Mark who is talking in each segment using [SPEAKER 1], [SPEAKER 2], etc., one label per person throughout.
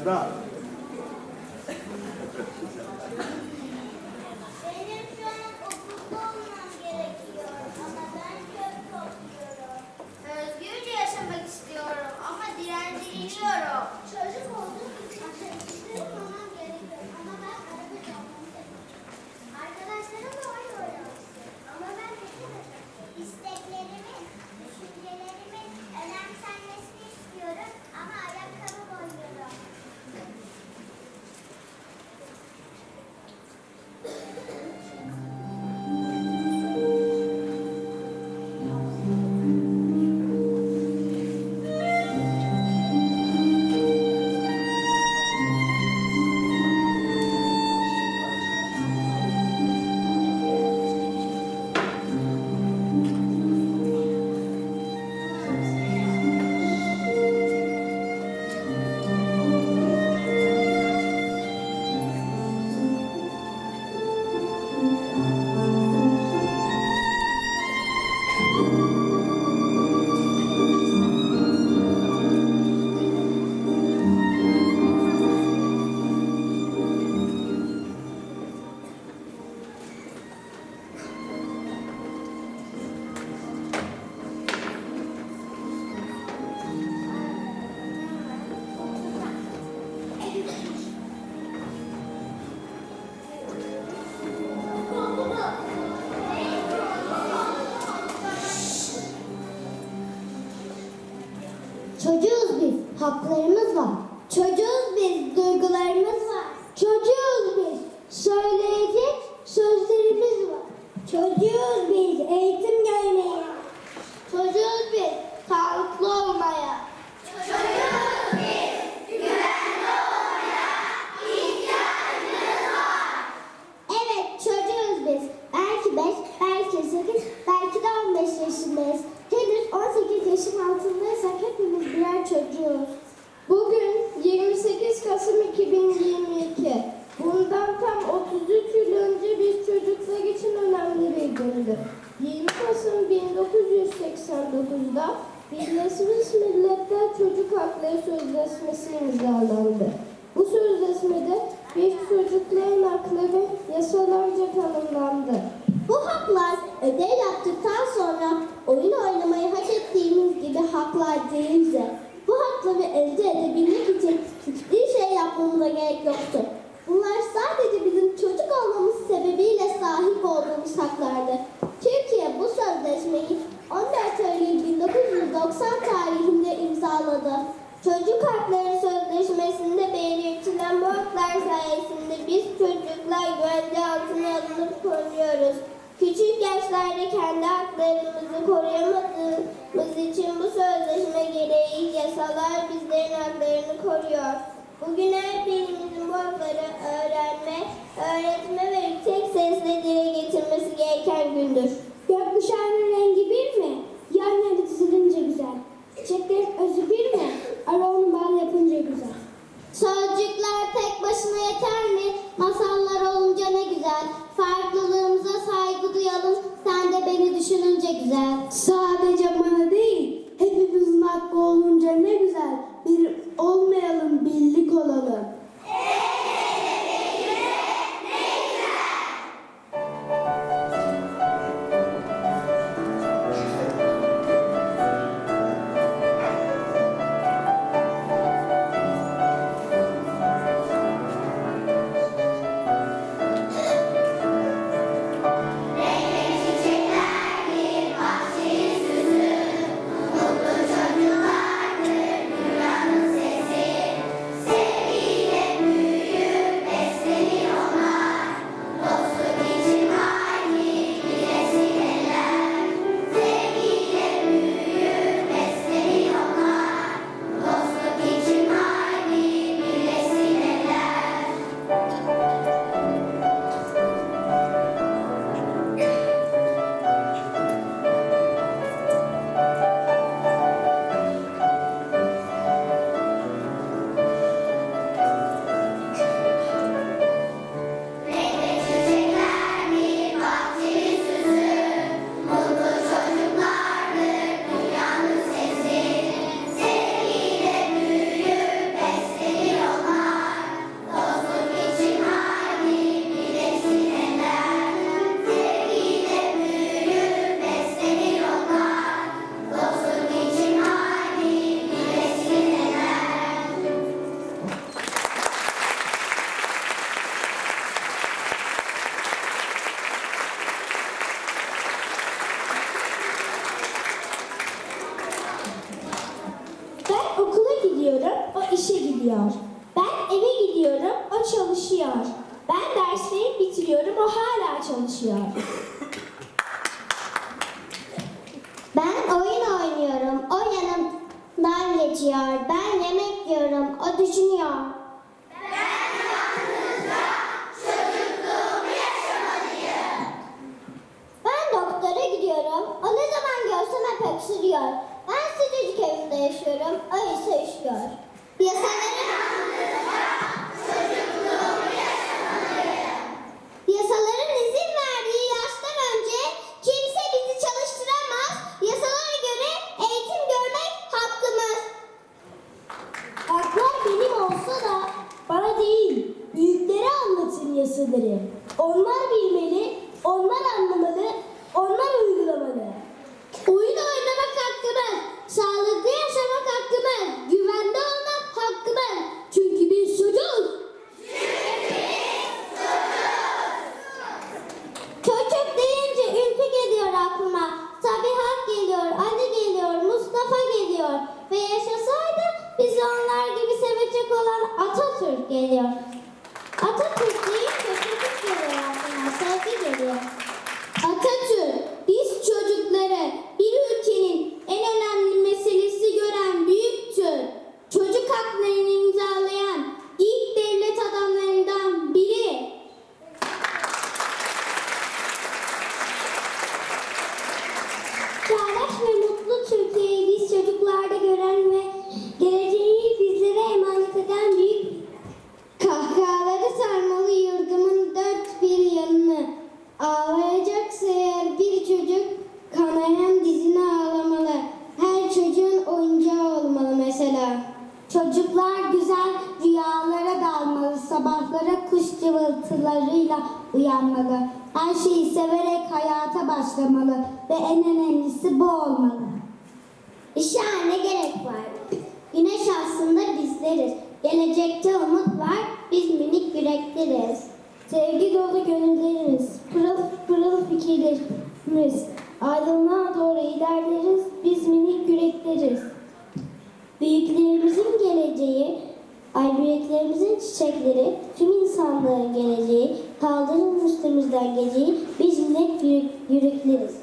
[SPEAKER 1] Sevda.
[SPEAKER 2] Benim şu an okulda olmam ama ben çöp topluyorum. Özgürce yaşamak istiyorum ama direnciliyorum. Çocuk
[SPEAKER 3] Haplarımız var. haklarımızı koruyoruz. Küçük yaşlarda kendi haklarımızı koruyamadığımız için bu sözleşme gereği yasalar bizlerin haklarını koruyor. Bugün her birimizin bu hakları öğrenme, öğretme ve yüksek sesle dile getirmesi gereken gündür. Gökkuşağının rengi bir mi? Yan yana dizilince güzel. Çiçeklerin özü bir mi? Ara onu bal yapınca güzel. Sözcükler tek başına yeter mi? Masallar olunca ne güzel. that song. çalışıyor. ben oyun oynuyorum. O yanımdan geçiyor. Ben yemek yiyorum. O düşünüyor. şeyi severek hayata başlamalı ve en önemlisi bu olmalı. İşe ne gerek var? Güneş aslında bizleriz. Gelecekte umut var, biz minik yürekleriz. Sevgi dolu gönüllerimiz, pırıl pırıl fikirlerimiz. Aydınlığa doğru ilerleriz, biz minik yürekleriz. Büyüklerimizin geleceği, Albüreklerimizin çiçekleri, tüm insanlığın geleceği, kaldırın üstümüzden geceyi, biz millet yürek, yürekleriz.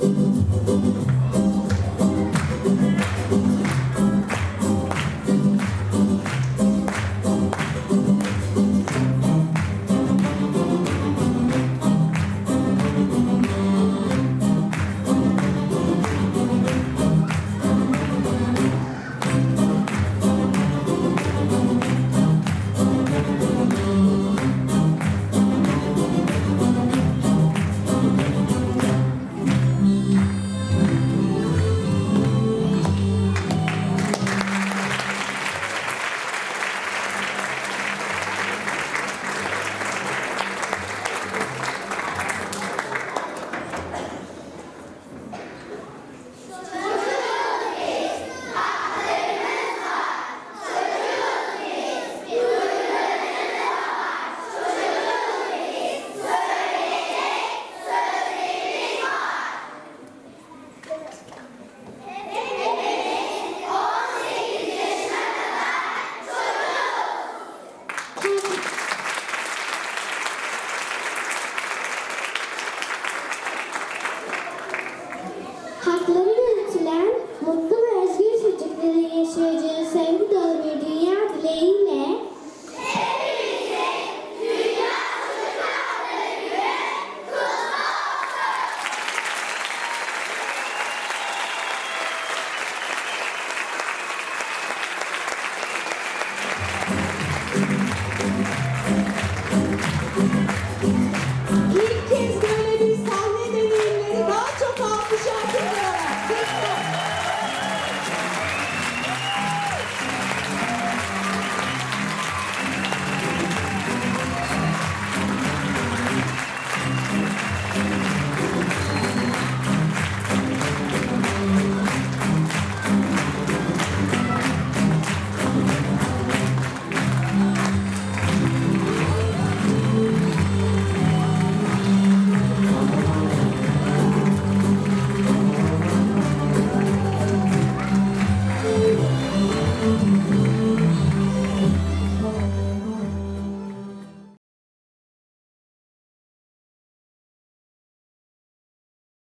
[SPEAKER 3] Thank you.